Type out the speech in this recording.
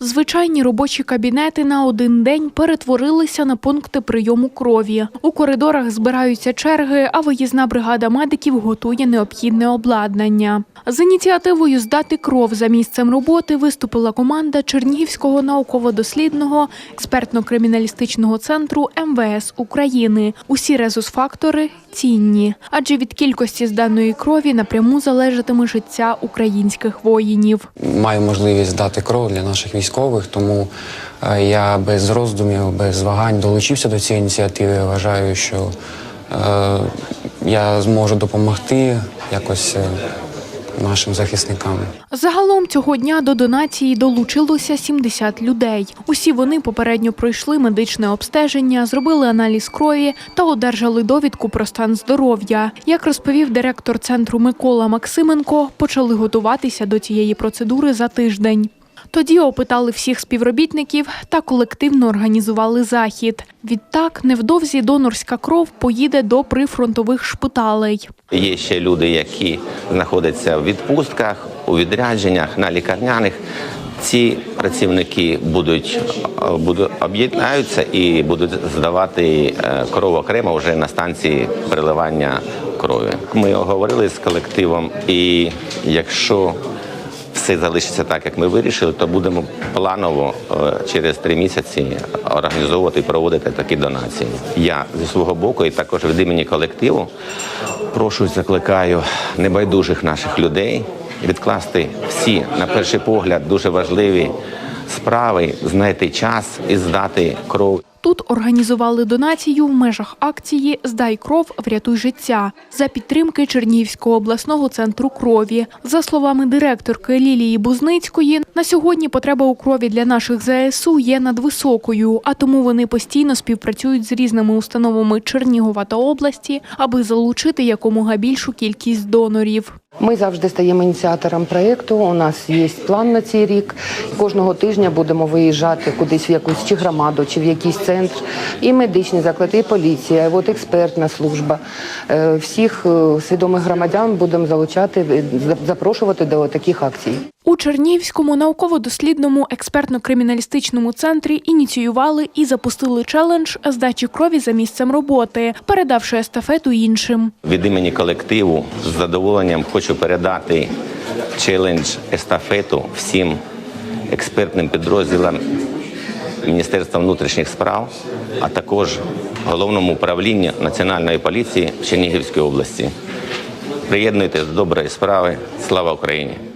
Звичайні робочі кабінети на один день перетворилися на пункти прийому крові. У коридорах збираються черги, а виїзна бригада медиків готує необхідне обладнання. З ініціативою здати кров за місцем роботи виступила команда Чернігівського науково-дослідного експертно-криміналістичного центру МВС України. Усі резус-фактори цінні, адже від кількості зданої крові напряму залежатиме життя українських воїнів. маю можливість дати кров для наших військових, тому е, я без роздумів, без вагань долучився до цієї ініціативи. Я Вважаю, що е, я зможу допомогти якось е, нашим захисникам. Загалом цього дня до донації долучилося 70 людей. Усі вони попередньо пройшли медичне обстеження, зробили аналіз крові та одержали довідку про стан здоров'я. Як розповів директор центру Микола Максименко, почали готуватися до цієї процедури за тиждень. Тоді опитали всіх співробітників та колективно організували захід. Відтак, невдовзі донорська кров поїде до прифронтових шпиталей. Є ще люди, які знаходяться в відпустках, у відрядженнях, на лікарняних. Ці працівники будуть, будуть об'єднаються і будуть здавати е, кров окремо вже на станції переливання крові. Ми говорили з колективом, і якщо все залишиться так, як ми вирішили, то будемо планово е, через три місяці організовувати і проводити такі донації. Я зі свого боку і також від імені колективу прошу і закликаю небайдужих наших людей відкласти всі, на перший погляд, дуже важливі справи, знайти час і здати кров. Тут організували донацію в межах акції Здай кров, врятуй життя за підтримки Чернігівського обласного центру крові. За словами директорки Лілії Бузницької, на сьогодні потреба у крові для наших ЗСУ є надвисокою, а тому вони постійно співпрацюють з різними установами Чернігова та області, аби залучити якомога більшу кількість донорів. Ми завжди стаємо ініціатором проєкту. У нас є план на цей рік. Кожного тижня будемо виїжджати кудись в якусь чи громаду, чи в якийсь центр. І медичні заклади, і поліція, і от експертна служба. Е, Всіх е, свідомих громадян будемо залучати, е, запрошувати до таких акцій. У Чернігівському науково-дослідному експертно-криміналістичному центрі ініціювали і запустили челендж здачі крові за місцем роботи, передавши естафету іншим. Від імені колективу з задоволенням хочу передати челендж естафету всім експертним підрозділам Міністерства внутрішніх справ, а також головному управлінню Національної поліції в Чернігівській області. Приєднуйтесь до доброї справи. Слава Україні!